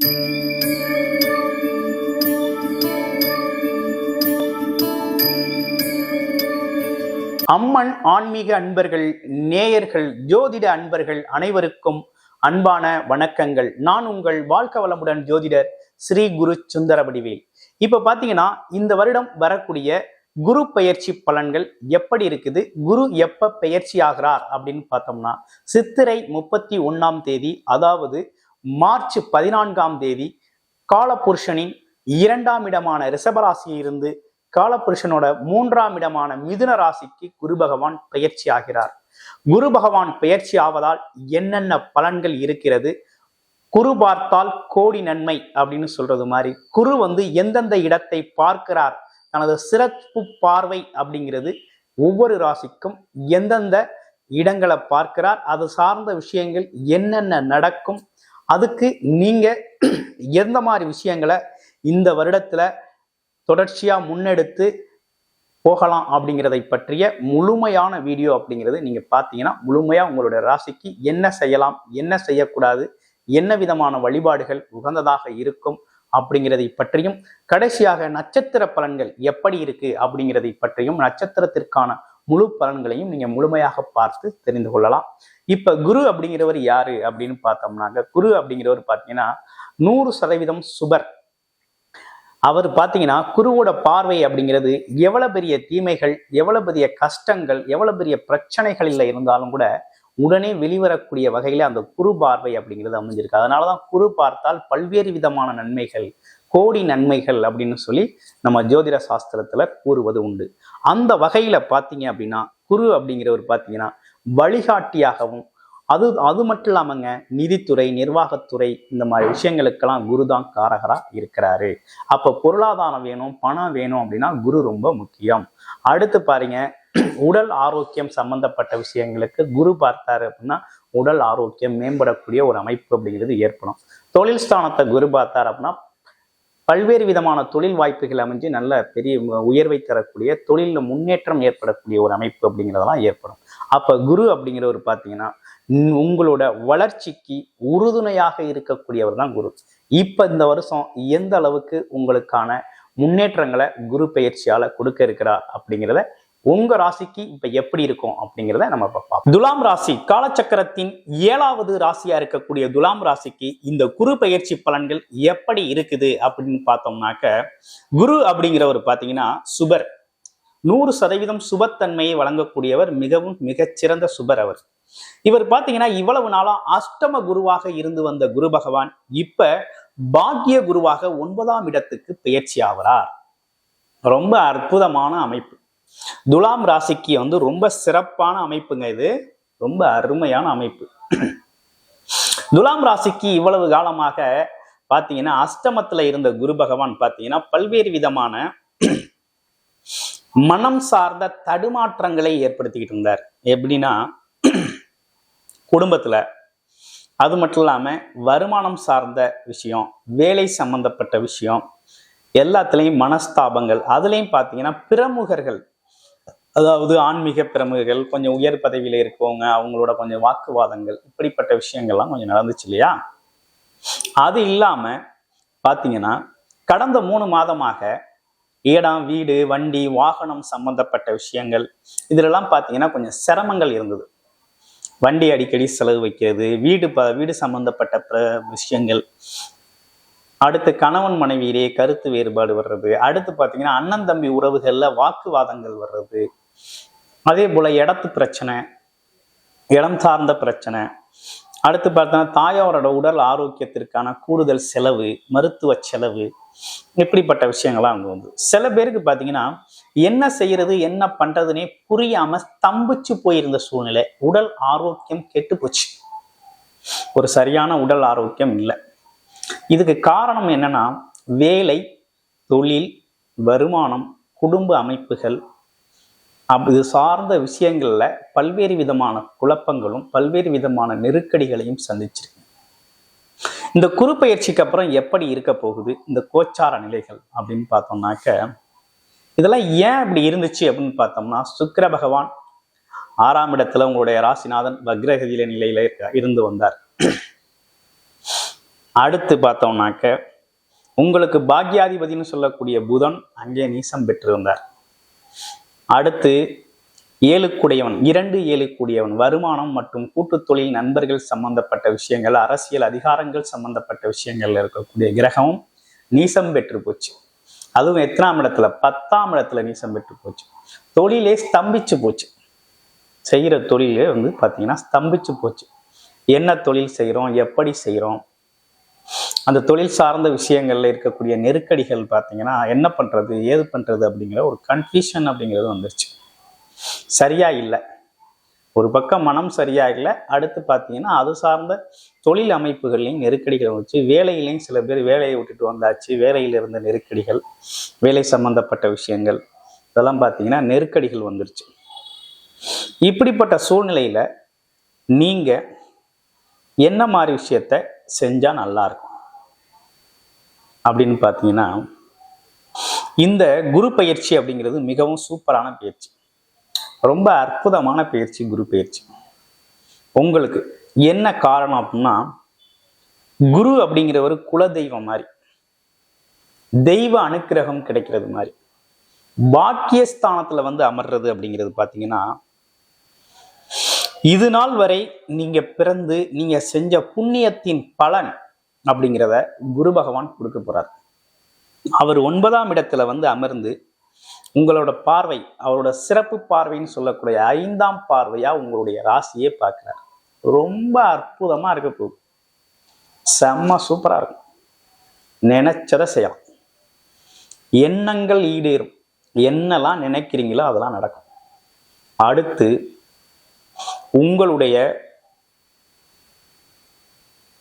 அம்மன் ஆன்மீக அன்பர்கள் நேயர்கள் ஜோதிட அன்பர்கள் அனைவருக்கும் அன்பான வணக்கங்கள். நான் உங்கள் வாழ்க்க வளமுடன் ஜோதிடர் ஸ்ரீ குரு சுந்தரவடிவேல். இப்ப பாத்தீங்கன்னா இந்த வருடம் வரக்கூடிய குரு பெயர்ச்சி பலன்கள் எப்படி இருக்குது குரு எப்ப பெயர்ச்சி ஆகிறார் அப்படின்னு பார்த்தோம்னா சித்திரை முப்பத்தி ஒன்னாம் தேதி அதாவது மார்ச் பதினான்காம் தேதி காலபுருஷனின் இரண்டாம் இடமான ரிஷபராசியிலிருந்து காலபுருஷனோட மூன்றாம் இடமான மிதுன ராசிக்கு குரு பகவான் பெயர்ச்சி ஆகிறார். குரு பகவான் பெயர்ச்சி ஆவதால் என்னென்ன பலன்கள் இருக்கிறது? குரு பார்த்தால் கோடி நன்மை அப்படின்னு சொல்றது மாதிரி. குரு வந்து எந்தெந்த இடத்தை பார்க்கிறார்? தனது சிறப்பு பார்வை அப்படிங்கிறது ஒவ்வொரு ராசிக்கும் எந்தெந்த இடங்களை பார்க்கிறார்? அது சார்ந்த விஷயங்கள் என்னென்ன நடக்கும்? அதுக்கு நீங்க எந்த மாதிரி விஷயங்களை இந்த வருடத்துல தொடர்ச்சியா முன்னெடுத்து போகலாம் அப்படிங்கிறதை பற்றிய முழுமையான வீடியோ அப்படிங்கிறது நீங்க பார்த்தீங்கன்னா முழுமையா உங்களுடைய ராசிக்கு என்ன செய்யலாம் என்ன செய்யக்கூடாது என்ன விதமான வழிபாடுகள் உகந்ததாக இருக்கும் அப்படிங்கிறதை பற்றியும் கடைசியாக நட்சத்திர பலன்கள் எப்படி இருக்கு அப்படிங்கிறதை பற்றியும் நட்சத்திரத்திற்கான முழு பலன்களையும் நீங்க முழுமையாக பார்த்து தெரிந்து கொள்ளலாம். இப்ப குரு அப்படிங்கிறவர் யாரு அப்படின்னு பார்த்தோம்னாக்க குரு அப்படிங்கிறவர் பார்த்தீங்கன்னா நூறு சதவீதம் சுபர். அவர் பார்த்தீங்கன்னா குருவோட பார்வை அப்படிங்கிறது எவ்வளவு பெரிய தீமைகள் எவ்வளவு பெரிய கஷ்டங்கள் எவ்வளவு பெரிய பிரச்சனைகளில் இருந்தாலும் கூட உடனே வெளிவரக்கூடிய வகையில அந்த குரு பார்வை அப்படிங்கிறது அமைஞ்சிருக்கு. அதனாலதான் குரு பார்த்தால் பல்வேறு விதமான நன்மைகள் கோடி நன்மைகள் அப்படின்னு சொல்லி நம்ம ஜோதிட சாஸ்திரத்துல கூறுவது உண்டு. அந்த வகையில பார்த்தீங்க அப்படின்னா குரு அப்படிங்கிறவர் பார்த்தீங்கன்னா வழிகாட்டியாகவும் அது அது மட்டும் இல்லாமங்க நிதித்துறை நிர்வாகத்துறை இந்த மாதிரி விஷயங்களுக்கெல்லாம் குரு தான் காரகரா இருக்கிறாரு. அப்போ பொருளாதாரம் வேணும் பணம் வேணும் அப்படின்னா குரு ரொம்ப முக்கியம். அடுத்து பாருங்க உடல் ஆரோக்கியம் சம்பந்தப்பட்ட விஷயங்களுக்கு குரு பார்த்தாரு அப்படின்னா உடல் ஆரோக்கியம் மேம்படக்கூடிய ஒரு அமைப்பு அப்படிங்கிறது ஏற்படும். தொழில் ஸ்தானத்தை குரு பார்த்தார் அப்படின்னா பல்வேறு விதமான தொழில் வாய்ப்புகள் அமைஞ்சு நல்ல பெரிய உயர்வை தரக்கூடிய தொழிலில் முன்னேற்றம் ஏற்படக்கூடிய ஒரு அமைப்பு அப்படிங்கிறதெல்லாம் ஏற்படும். அப்போ குரு அப்படிங்கிறவர் பார்த்தீங்கன்னா உங்களோட வளர்ச்சிக்கு உறுதுணையாக இருக்கக்கூடியவர் தான் குரு. இப்போ இந்த வருஷம் எந்த அளவுக்கு உங்களுக்கான முன்னேற்றங்களை குரு பயிற்சியால் கொடுக்க இருக்கிறார் அப்படிங்கிறத உங்க ராசிக்கு இப்ப எப்படி இருக்கும் அப்படிங்கிறத நம்ம பார்ப்போம். துலாம் ராசி காலச்சக்கரத்தின் ஏழாவது ராசியா இருக்கக்கூடிய துலாம் ராசிக்கு இந்த குரு பயிற்சி பலன்கள் எப்படி இருக்குது அப்படின்னு பார்த்தோம்னாக்க குரு அப்படிங்கிறவர் பாத்தீங்கன்னா சுபர். நூறு சதவீதம் சுபத்தன்மையை வழங்கக்கூடியவர் மிகவும் மிகச்சிறந்த சுபர் அவர். இவர் பாத்தீங்கன்னா இவ்வளவு நாளா அஷ்டம குருவாக இருந்து வந்த குரு பகவான் இப்ப பாக்கிய குருவாக ஒன்பதாம் இடத்துக்கு பயிற்சி ஆகிறார். ரொம்ப அற்புதமான அமைப்பு. துலாம் ராசிக்கு வந்து ரொம்ப சிறப்பான அமைப்புங்க இது. ரொம்ப அருமையான அமைப்பு. துலாம் ராசிக்கு இவ்வளவு காலமாக பாத்தீங்கன்னா அஷ்டமத்துல இருந்த குரு பகவான் பாத்தீங்கன்னா பல்வேறு விதமான மனம் சார்ந்த தடுமாற்றங்களை ஏற்படுத்திக்கிட்டு இருந்தார். எப்படின்னா குடும்பத்துல அது மட்டும் இல்லாம வருமானம் சார்ந்த விஷயம் வேலை சம்பந்தப்பட்ட விஷயம் எல்லாத்துலேயும் மனஸ்தாபங்கள் அதுலேயும் பார்த்தீங்கன்னா பிரமுகர்கள் அதாவது ஆன்மீக பிரமுகர்கள் கொஞ்சம் உயர் பதவியில இருக்கவங்க அவங்களோட கொஞ்சம் வாக்குவாதங்கள் இப்படிப்பட்ட விஷயங்கள்லாம் கொஞ்சம் நடந்துச்சு இல்லையா? அது இல்லாம பாத்தீங்கன்னா கடந்த மூணு மாதமாக இடம் வீடு வண்டி வாகனம் சம்பந்தப்பட்ட விஷயங்கள் இதிலெல்லாம் பார்த்தீங்கன்னா கொஞ்சம் சிரமங்கள் இருந்தது. வண்டி அடிக்கடி செலவு வைக்கிறது வீடு ப வீடு சம்பந்தப்பட்ட பிர விஷயங்கள் அடுத்து கணவன் மனைவியிலே கருத்து வேறுபாடு வர்றது. அடுத்து பார்த்தீங்கன்னா அண்ணன் தம்பி உறவுகளில் வாக்குவாதங்கள் வர்றது. அதே போல் இடத்து பிரச்சனை இடம் சார்ந்த பிரச்சனை. அடுத்து பார்த்தோன்னா தாயாரோட உடல் ஆரோக்கியத்திற்கான கூடுதல் செலவு மருத்துவ செலவு இப்படிப்பட்ட விஷயங்கள்லாம் அங்கே வந்து. சில பேருக்கு பார்த்தீங்கன்னா என்ன செய்யறது என்ன பண்ணுறதுனே புரியாமல் ஸ்தம்பிச்சு போயிருந்த சூழ்நிலை. உடல் ஆரோக்கியம் கெட்டு போச்சு ஒரு சரியான உடல் ஆரோக்கியம் இல்லை. இதுக்கு காரணம் என்னன்னா வேலை தொழில் வருமானம் குடும்ப அமைப்புகள் இது சார்ந்த விஷயங்கள்ல பல்வேறு விதமான குழப்பங்களும் பல்வேறு விதமான நெருக்கடிகளையும் சந்திச்சிருக்கு. இந்த குறுப்பெயர்ச்சிக்கு அப்புறம் எப்படி இருக்க போகுது இந்த கோச்சார நிலைகள் அப்படின்னு பார்த்தோம்னாக்க இதெல்லாம் ஏன் இப்படி இருந்துச்சு அப்படின்னு பார்த்தோம்னா சுக்கர பகவான் ஆறாம் இடத்துல உங்களுடைய ராசிநாதன் வக்ரகதியில நிலையில இருந்து வந்தார். அடுத்து பார்த்தோம்னாக்க உங்களுக்கு பாக்யாதிபதினு சொல்லக்கூடிய புதன் அங்கே நீசம் பெற்றிருந்தார். அடுத்து ஏழுக்குடையவன் இரண்டு ஏழுக்குடையவன் வருமானம் மற்றும் கூட்டுத் தொழில் நண்பர்கள் சம்பந்தப்பட்ட விஷயங்கள் அரசியல் அதிகாரங்கள் சம்பந்தப்பட்ட விஷயங்கள்ல இருக்கக்கூடிய கிரகமும் நீசம் பெற்று போச்சு. அதுவும் எத்தனாம் இடத்துல? பத்தாம் இடத்துல நீசம் பெற்று போச்சு. தொழிலே ஸ்தம்பிச்சு போச்சு. செய்கிற தொழிலே வந்து பார்த்தீங்கன்னா ஸ்தம்பிச்சு போச்சு. என்ன தொழில் செய்கிறோம்? எப்படி செய்கிறோம்? அந்த தொழில் சார்ந்த விஷயங்கள்ல இருக்கக்கூடிய நெருக்கடிகள் பார்த்தீங்கன்னா என்ன பண்றது ஏது பண்றது அப்படிங்கிற ஒரு கன்ஃபியூஷன் அப்படிங்கிறது வந்துருச்சு. சரியா இல்லை. ஒரு பக்கம் மனம் சரியா இல்லை அடுத்து பார்த்தீங்கன்னா அது சார்ந்த தொழில் அமைப்புகள்லையும் நெருக்கடிகள் வந்துச்சு. வேலையிலையும் சில பேர் வேலையை விட்டுட்டு வந்தாச்சு. வேலையில் இருந்த நெருக்கடிகள் வேலை சம்பந்தப்பட்ட விஷயங்கள் இதெல்லாம் பார்த்தீங்கன்னா நெருக்கடிகள் வந்துருச்சு. இப்படிப்பட்ட சூழ்நிலையில நீங்க என்ன மாதிரி விஷயத்த செஞ்சால் நல்லாயிருக்கும் அப்படின்னு பார்த்தீங்கன்னா இந்த குரு பயிற்சி அப்படிங்கிறது மிகவும் சூப்பரான பயிற்சி. ரொம்ப அற்புதமான பயிற்சி குரு பயிற்சி. உங்களுக்கு என்ன காரணம் அப்படின்னா குரு அப்படிங்கிற ஒரு குல தெய்வம் மாதிரி. தெய்வ அனுக்கிரகம் கிடைக்கிறது மாதிரி. பாக்கியஸ்தானத்தில் வந்து அமர்றது அப்படிங்கிறது பார்த்தீங்கன்னா இது நாள் வரை நீங்க பிறந்து நீங்க செஞ்ச புண்ணியத்தின் பலன் அப்படிங்கிறத குரு பகவான் கொடுக்க போறார். அவர் ஒன்பதாம் இடத்துல வந்து அமர்ந்து உங்களோட பார்வை அவரோட சிறப்பு பார்வைன்னு சொல்லக்கூடிய ஐந்தாம் பார்வையா உங்களுடைய ராசியே பார்க்கிறார். ரொம்ப அற்புதமா இருக்க போகுது. செம்ம சூப்பரா இருக்கும். நினைச்சதை செய்யலாம். எண்ணங்கள் ஈடேறும். என்னெல்லாம் நினைக்கிறீங்களோ அதெல்லாம் நடக்கும். அடுத்து உங்களுடைய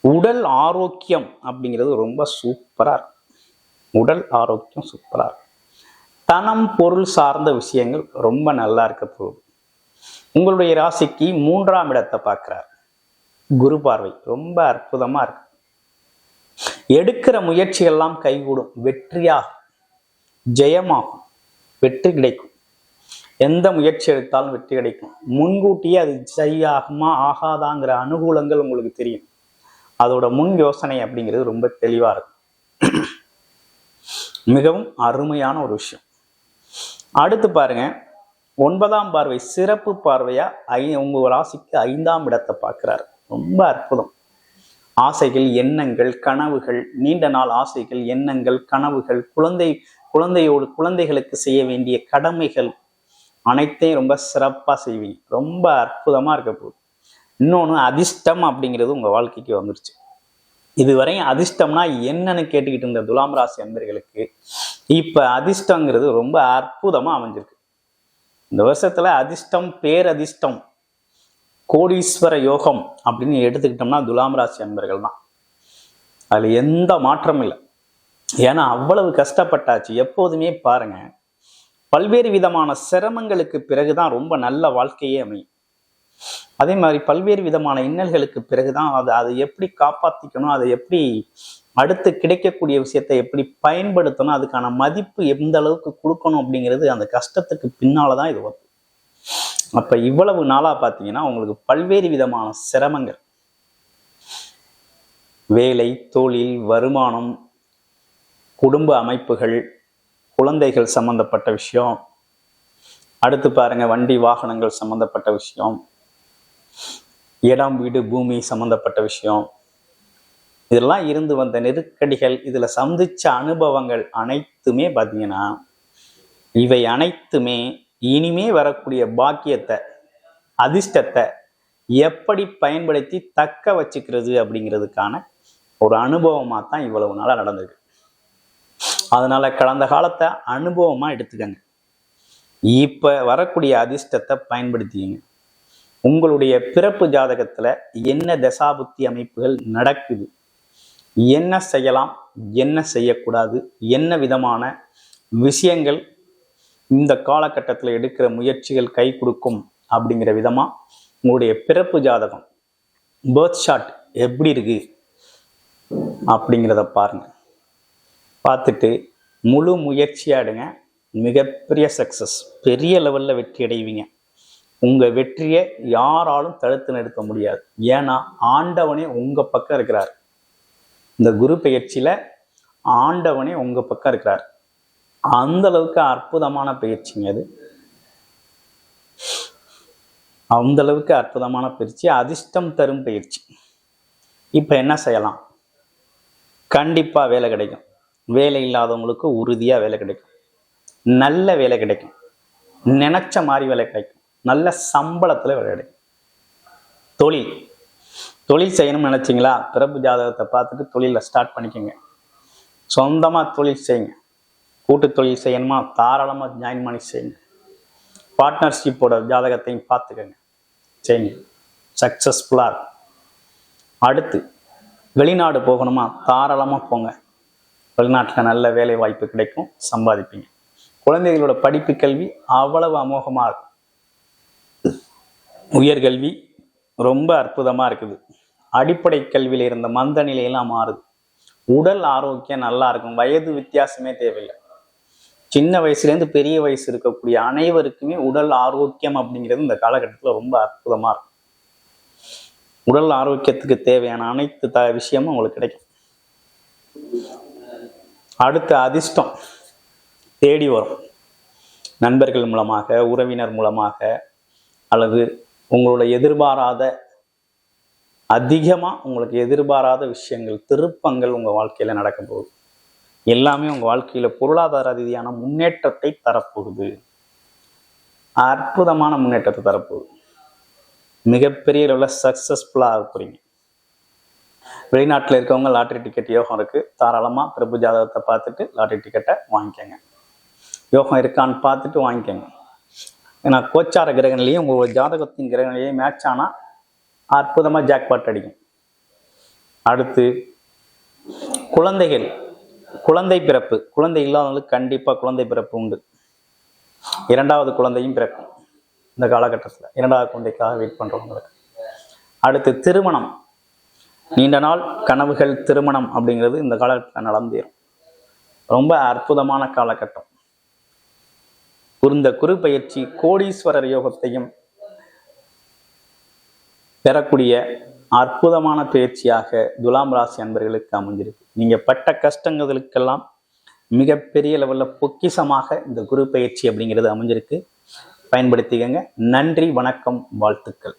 உடல் ஆரோக்கியம் அப்படிங்கிறது ரொம்ப சூப்பராக இருக்கும். உடல் ஆரோக்கியம் சூப்பராக இருக்கும். தனம் பொருள் சார்ந்த விஷயங்கள் ரொம்ப நல்லா இருக்க போகுது. உங்களுடைய ராசிக்கு மூன்றாம் இடத்தை பார்க்குறார். குரு பார்வை ரொம்ப அற்புதமாக இருக்கு. எடுக்கிற முயற்சியெல்லாம் கைகூடும். வெற்றியாகும். ஜெயமாகும். வெற்றி கிடைக்கும். எந்த முயற்சி எடுத்தாலும் வெற்றி கிடைக்கும். முன்கூட்டியே அது சரியாகுமா ஆகாதாங்கிற அனுகூலங்கள் உங்களுக்கு தெரியும். அதோட முன் யோசனை அப்படிங்கிறது ரொம்ப தெளிவாக இருக்கும். மிகவும் அருமையான ஒரு விஷயம். அடுத்து பாருங்க. ஒன்பதாம் பார்வை சிறப்பு பார்வையா ஐ உங்க ராசிக்கு ஐந்தாம் இடத்தை பார்க்கிறாரு. ரொம்ப அற்புதம். ஆசைகள் எண்ணங்கள் கனவுகள் நீண்ட நாள் ஆசைகள் எண்ணங்கள் கனவுகள் குழந்தை குழந்தையோடு குழந்தைகளுக்கு செய்ய வேண்டிய கடமைகள் அனைத்தையும் ரொம்ப சிறப்பாக செய்வீங்க. ரொம்ப அற்புதமாக இருக்க போகுது இன்னொன்று அதிர்ஷ்டம் அப்படிங்கிறது உங்கள் வாழ்க்கைக்கு வந்துருச்சு. இதுவரையும் அதிர்ஷ்டம்னா என்னன்னு கேட்டுக்கிட்டு இருந்த துலாம் ராசி அன்பர்களுக்கு இப்போ அதிர்ஷ்டங்கிறது ரொம்ப அற்புதமாக அமைஞ்சிருக்கு. இந்த வருஷத்தில் அதிர்ஷ்டம் பேரதிர்ஷ்டம் கோடீஸ்வர யோகம் அப்படின்னு எடுத்துக்கிட்டோம்னா துலாம் ராசி அன்பர்கள் தான். அதில் எந்த மாற்றமும் இல்லை. ஏன்னா அவ்வளவு கஷ்டப்பட்டாச்சு. எப்போதுமே பாருங்கள் பல்வேறு விதமான சிரமங்களுக்கு பிறகுதான் ரொம்ப நல்ல வாழ்க்கையே அமையும். அதே மாதிரி பல்வேறு விதமான இன்னல்களுக்கு பிறகுதான் அது அதை எப்படி காப்பாத்திக்கணும் அதை எப்படி அடுத்து கிடைக்கக்கூடிய விஷயத்தை எப்படி பயன்படுத்தணும் அதுக்கான மதிப்பு எந்த அளவுக்கு கொடுக்கணும் அப்படிங்கிறது அந்த கஷ்டத்துக்கு பின்னாலதான் இது வரும். அப்ப இவ்வளவு நாளா பார்த்தீங்கன்னா உங்களுக்கு பல்வேறு விதமான சிரமங்கள். வேலை தொழில் வருமானம் குடும்ப அமைப்புகள் குழந்தைகள் சம்பந்தப்பட்ட விஷயம். அடுத்து பாருங்க வண்டி வாகனங்கள் சம்பந்தப்பட்ட விஷயம். இடம் வீடு பூமி சம்பந்தப்பட்ட விஷயம். இதெல்லாம் இருந்து வந்த நெருக்கடிகள் இதுல சந்திச்ச அனுபவங்கள் அனைத்துமே பார்த்தீங்கன்னா இவை அனைத்துமே இனிமே வரக்கூடிய பாக்கியத்தை அதிர்ஷ்டத்தை எப்படி பயன்படுத்தி தக்க வச்சுக்கிறது அப்படிங்கிறதுக்கான ஒரு அனுபவமாக தான் இவ்வளவு நாளாக நடந்திருக்கு. அதனால கடந்த காலத்தை அனுபவமா எடுத்துக்கங்க. இப்ப வரக்கூடிய அதிர்ஷ்டத்தை பயன்படுத்திக்கங்க. உங்களுடைய பிறப்பு ஜாதகத்துல என்ன தசாபுத்தி அமைப்புகள் நடக்குது? என்ன செய்யலாம்? என்ன செய்யக்கூடாது? என்ன விதமான விஷயங்கள் இந்த காலகட்டத்தில் எடுக்கிற முயற்சிகள் கை கொடுக்கும் அப்படிங்கிற விதமா உங்களுடைய பிறப்பு ஜாதகம் பேர்த் ஷாட் எப்படி இருக்கு? அப்படிங்கிறத பாருங்கள் பார்த்துட்டு முழு முயற்சியாடுங்க மிகப்பெரிய சக்ஸஸ் பெரிய லெவல்ல வெற்றி அடைவீங்க. உங்க வெற்றியை யாராலும் தடுத்து நிறுத்த முடியாது. ஏன்னா ஆண்டவனே உங்க பக்கம் இருக்கிறார். இந்த குரு பயிற்சியில ஆண்டவனே உங்க பக்கம் இருக்கிறார். அந்த அளவுக்கு அற்புதமான பயிற்சிங்க அது. அந்த அளவுக்கு அற்புதமான பயிற்சி அதிர்ஷ்டம் தரும் பயிற்சி இப்போ என்ன செய்யலாம்? கண்டிப்பா வேலை கிடைக்கும். வேலை இல்லாதவங்களுக்கு உறுதியாக வேலை கிடைக்கும். நல்ல வேலை கிடைக்கும். நினைச்ச மாதிரி வேலை கிடைக்கும். நல்ல சம்பளத்தில் வேலை கிடைக்கும். தொழில். தொழில் செய்யணும்னு நினச்சிங்களா? பிறப்பு ஜாதகத்தை பார்த்துட்டு தொழிலில் ஸ்டார்ட் பண்ணிக்கோங்க. சொந்தமாக தொழில் செய்யுங்க. கூட்டு தொழில் செய்யணுமா? தாராளமாக ஜாயின் பண்ணி செய்யுங்க. பார்ட்னர்ஷிப்போட ஜாதகத்தையும் பார்த்துக்கோங்க. செய்யுங்க. சக்ஸஸ்ஃபுல்லாக இருக்கும். அடுத்து வெளிநாடு போகணுமா? தாராளமாக போங்க. வெளிநாட்டில் நல்ல வேலை வாய்ப்பு கிடைக்கும் சம்பாதிப்பீங்க. குழந்தைகளோட படிப்பு கல்வி அவ்வளவு அமோகமாக இருக்கும். உயர்கல்வி ரொம்ப அற்புதமாக இருக்குது. அடிப்படை கல்வியில் இருந்த மந்த நிலையெல்லாம் மாறுது. உடல் ஆரோக்கியம் நல்லா இருக்கும். வயது வித்தியாசமே தேவையில்லை. சின்ன வயசுலேருந்து பெரிய வயசு இருக்கக்கூடிய அனைவருக்குமே உடல் ஆரோக்கியம் அப்படிங்கிறது இந்த காலகட்டத்தில் ரொம்ப அற்புதமாக இருக்கும். உடல் ஆரோக்கியத்துக்கு தேவையான அனைத்து த விஷயமும் உங்களுக்கு கிடைக்கும். அடுத்த அதிர்ஷ்டம் தேடி வரும். நண்பர்கள் மூலமாக உறவினர் மூலமாக அல்லது உங்களோட எதிர்பாராத அதிகமாக உங்களுக்கு எதிர்பாராத விஷயங்கள் திருப்பங்கள் உங்கள் வாழ்க்கையில் நடக்க போகுது. எல்லாமே உங்கள் வாழ்க்கையில் பொருளாதார ரீதியான முன்னேற்றத்தை தரப்போகுது. அற்புதமான முன்னேற்றத்தை தரப்போகுது. மிகப்பெரிய லெவலில் சக்ஸஸ்ஃபுல்லாக இருக்கிறீங்க. வெளிநாட்டில் இருக்கவங்க லாட்ரி டிக்கெட் யோகம் இருக்குது தாராளமாக பிரபு ஜாதகத்தை பார்த்துட்டு லாட்ரி டிக்கெட்டை வாங்கிக்கோங்க. யோகம் இருக்கான்னு பார்த்துட்டு வாங்கிக்கோங்க. ஏன்னா கோச்சார கிரகநிலையும் உங்கள் ஜாதகத்தின் கிரகநிலையும் மேட்ச் ஆனால் அற்புதமாக ஜாக்பாட் அடிக்கும். அடுத்து குழந்தைகள் குழந்தை பிறப்பு. குழந்தை இல்லாதவங்களுக்கு கண்டிப்பாக குழந்தை பிறப்பு உண்டு. இரண்டாவது குழந்தையும் பிறக்கும். இந்த காலகட்டத்தில் இரண்டாவது குழந்தைக்காக வெயிட் பண்ணுறவங்களுக்கு அடுத்து திருமணம். நீண்ட நாள் கனவுகள் திருமணம் அப்படிங்கிறது இந்த காலகட்டத்தில் நடந்தேறும். ரொம்ப அற்புதமான காலகட்டம். இந்த குரு பயிற்சி கோடீஸ்வரர் யோகத்தையும் பெறக்கூடிய அற்புதமான பயிற்சியாக துலாம் ராசி அன்பர்களுக்கு அமைஞ்சிருக்கு. நீங்க பட்ட கஷ்டங்களுக்கெல்லாம் மிகப்பெரிய லெவலில் பொக்கிஷமாக இந்த குரு பயிற்சி அப்படிங்கிறது அமைஞ்சிருக்கு. பயன்படுத்திக்கங்க. நன்றி வணக்கம் வாழ்த்துக்கள்.